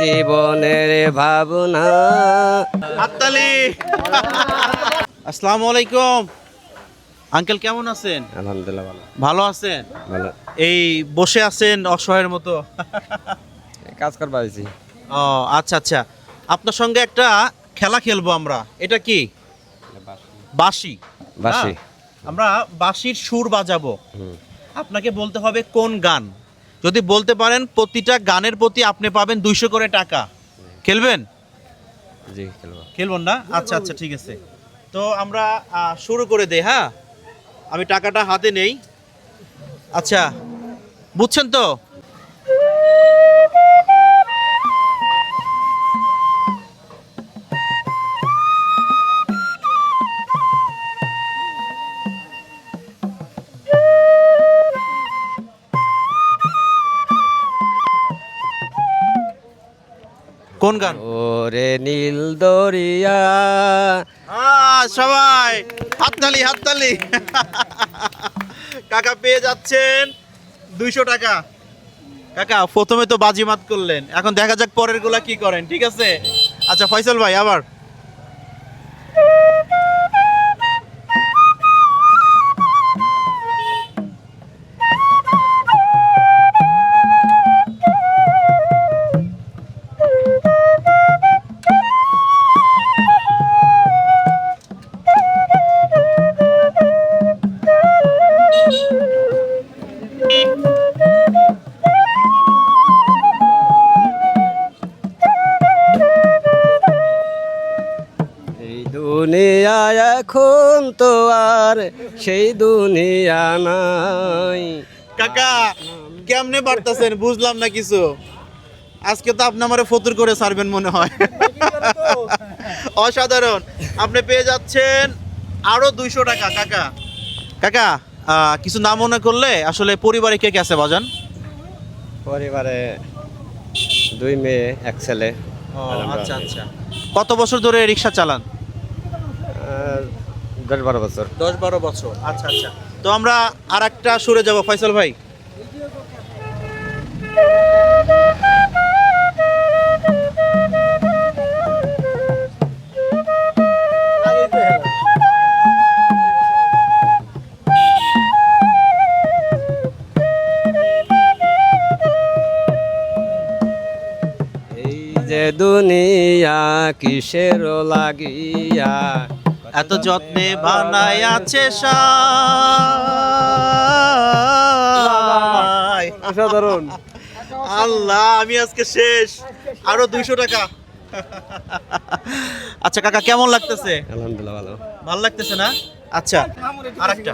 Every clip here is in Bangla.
জীবনের ভাবনা। হাততালি। আসসালামু আলাইকুম। আঙ্কেল কেমন আছেন? আলহামদুলিল্লাহ ভালো। ভালো আছেন? ভালো। এই বসে আছেন অসহায়ের মতো। কাজ করবা হয়েছি ও আচ্ছা আচ্ছা। আপনার সঙ্গে একটা খেলা খেলব আমরা। এটা কি? বাঁশি। বাঁশি। আমরা বাঁশির সুর বাজাবো। আপনাকে বলতে হবে কোন গান? যদি বলতে পারেন প্রতিটা গানের প্রতি আপনি পাবেন দুইশো করে টাকা। খেলবেন? জি খেলব। খেলবেন না? আচ্ছা আচ্ছা ঠিক আছে। তো আমরা শুরু করে দেই হ্যাঁ? আমি টাকাটা হাতে নেই। আচ্ছা বুঝছেন তো? কোন গান? ওরে নীল দরিয়া। সবাই হাততালি হাততালি। কাকা পেয়ে যাচ্ছেন দুইশো টাকা। কাকা প্রথমে তো বাজিমাত করলেন। এখন দেখা যাক পরেরগুলা কি করেন ঠিক আছে? আচ্ছা ফয়সাল ভাই আবার। সেই দুনিয়া নাই। কাকা কেমনে বাড়তেছেন? বুঝলাম না কিছু। আজকে তো আপনি আমারে ফতুর করে ছাড়বেন মনে হয়। অসাধারণ। আপনি পেয়ে যাচ্ছেন আরও দুইশো টাকা কাকা। কাকা কিছু না মনে করলে আসলে পরিবারে কে কে আছে বাজান? পরিবারে দুই মেয়ে এক ছেলে। আচ্ছা আচ্ছা। কত বছর ধরে রিক্সা চালান? দশ বারো বছর। দশ বারো বছর। আচ্ছা আচ্ছা। তো আমরা আর একটা সুরে যাব। ফয়সাল ভাই। এই যে দুনিয়া কিসের লাগিয়া? এত যত্নে বানায় আছে সাধারণ আল্লাহ আমি আজকে শেষ। আরও দুইশো টাকা। আচ্ছা কাকা কেমন লাগতেছে? আলহামদুলিল্লাহ ভালো। ভালো লাগতেছে না? আচ্ছা আরেকটা।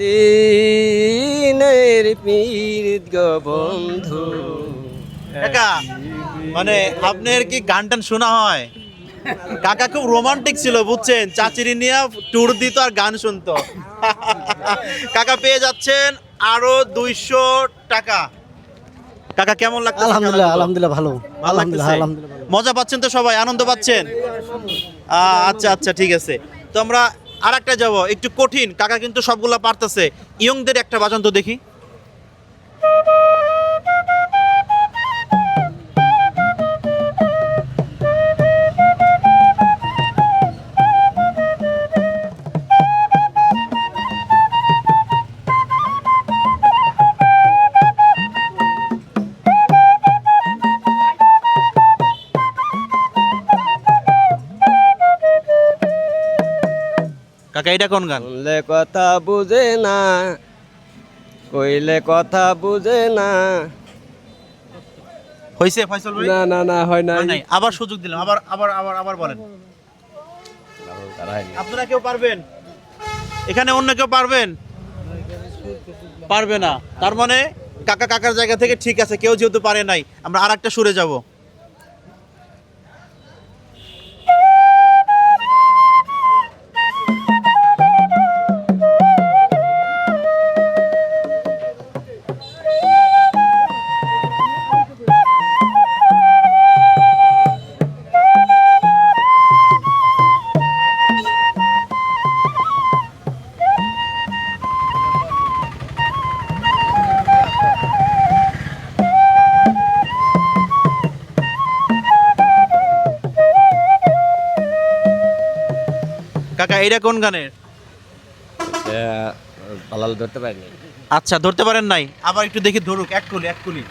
বহুদিনের পীর গো বন্ধু। কাকা মানে আপনার কি গান টান শোনা হয়? কাকা খুব রোমান্টিক ছিল বুঝছেন? চাচিরি নিয়ে ট্যুর দিত আর গান শুনতো। কাকা পেয়ে যাচ্ছেন আরও দুইশো টাকা। কাকা কেমন লাগছে আলহামদুলিল্লাহ আলহামদুলিল্লাহ ভালো। আলহামদুলিল্লাহ আলহামদুলিল্লাহ ভালো। মজা পাচ্ছেন তো সবাই? আনন্দ পাচ্ছেন? আহ, আচ্ছা আচ্ছা ঠিক আছে। তো আমরা আর একটা যাব একটু কঠিন কাকা কিন্তু সবগুলা পারতেছে। ইয়ংদের একটা বাজান তো দেখি। কাকা এটা কোন গান? শুনলে কথা বুঝে না কইলে কথা বুঝে না। হয়েছে ফয়সল ভাই? না না না হয় না নাই। আবার সুযোগ দিলাম। আবার আবার আবার আবার বলেন। আপনারা কেউ পারবেন? এখানে অন্য কেউ পারবেন? পারবে না। তার মানে কাকা কাকার জায়গা থেকে ঠিক আছে কেউ যেহেতু পারে নাই আমরা আর একটা সুরে যাব। এইটা কোন গানের? পালাল ধরতে পারিনি। আচ্ছা ধরতে পারেন নাই। আবার একটু দেখি ধরুক এক কুলি এক কুলি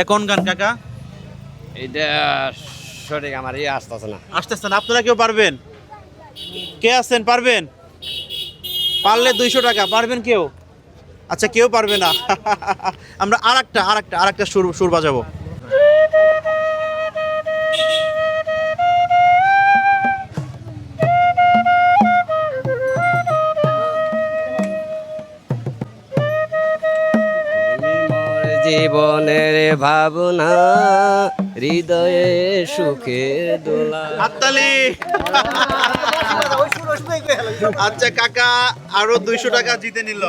এটা কোন গান কাকা? এটা সঠিক আমার ইয়ে আসতেছে না। আসতেছে না আপনারা কেউ পারবেন? কে আছেন পারবেন? পারলে দুইশো টাকা পারবেন কেউ? আচ্ছা কেউ পারবে না। আমরা আর একটা আর একটা আর একটা সুর সুর বাজাবো। জীবনের ভাবনা হৃদয়ে সুখে দোলা। হাততালি। আচ্ছা কাকা আরও দুইশো টাকা জিতে নিল।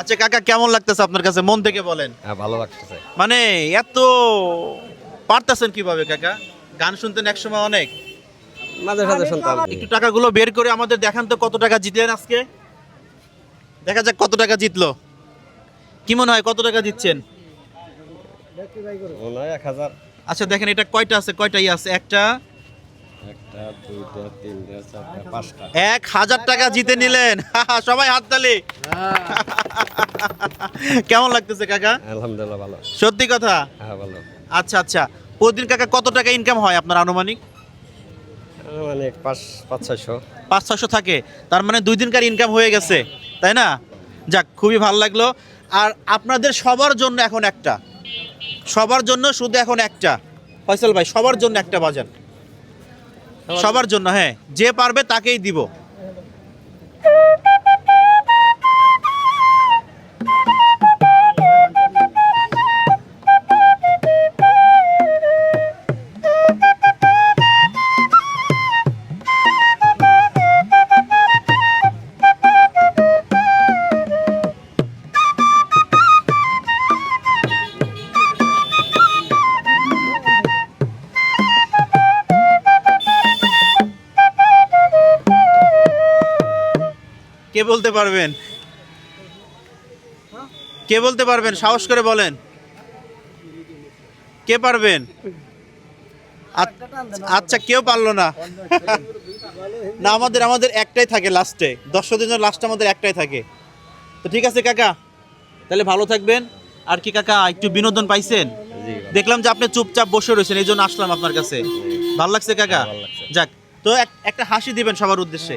আচ্ছা কাকা কেমন লাগতেছে আপনার কাছে? মন থেকে বলেন। হ্যাঁ ভালো লাগতেছে। মানে এত পারতেছেন কীভাবে কাকা? গান শুনতেন একসময় অনেক। মাঝে সাঝে শুনতাম। একটু টাকাগুলো বের করে আমাদের দেখান তো কত টাকা জিতলেন আজকে? দেখা যাক কত টাকা জিতলো। কি মনে হয় কত টাকা জিতছেন? মনে হয় এক হাজার। আচ্ছা দেখেন এটা কয়টা আছে? কয়টাই আছে? একটা? এক হাজার টাকা জিতে নিলেন। সবাই হাততালি। কেমন লাগতেছে কাকা? আলহামদুলিল্লাহ ভালো। সত্যি কথা? হ্যাঁ ভালো। আচ্ছা আচ্ছা। প্রতিদিন কাকা কত টাকা ইনকাম হয় আপনার আনুমানিক? মানে পাঁচ পাঁচ ছয়শো। পাঁচ ছশো থাকে। তার মানে দুই দিনকার ইনকাম হয়ে গেছে। তাই না? যাক খুবই ভালো লাগল। আর আপনাদের সবার জন্য এখন একটা। সবার জন্য শুধু এখন একটা। ফয়সাল ভাই সবার জন্য একটা বাজার সবার জন্য হ্যাঁ যে পারবে তাকেই দিব। কে বলতে পারবেন? কে বলতে পারবেন? সাহস করে বলেন। কে পারবেন? আচ্ছা কেউ পারল না। না আমাদের আমাদের একটাই থাকে লাস্টে দশ দিনের লাস্টে আমাদের একটাই থাকে। তো ঠিক আছে কাকা। তাহলে ভালো থাকবেন। আর কি কাকা একটু বিনোদন পাইছেন? দেখলাম যে আপনি চুপচাপ বসে রয়েছেন এই জন্য আসলাম আপনার কাছে। ভালো লাগছে কাকা? যাক তো একটা হাসি দিবেন সবার উদ্দেশ্যে।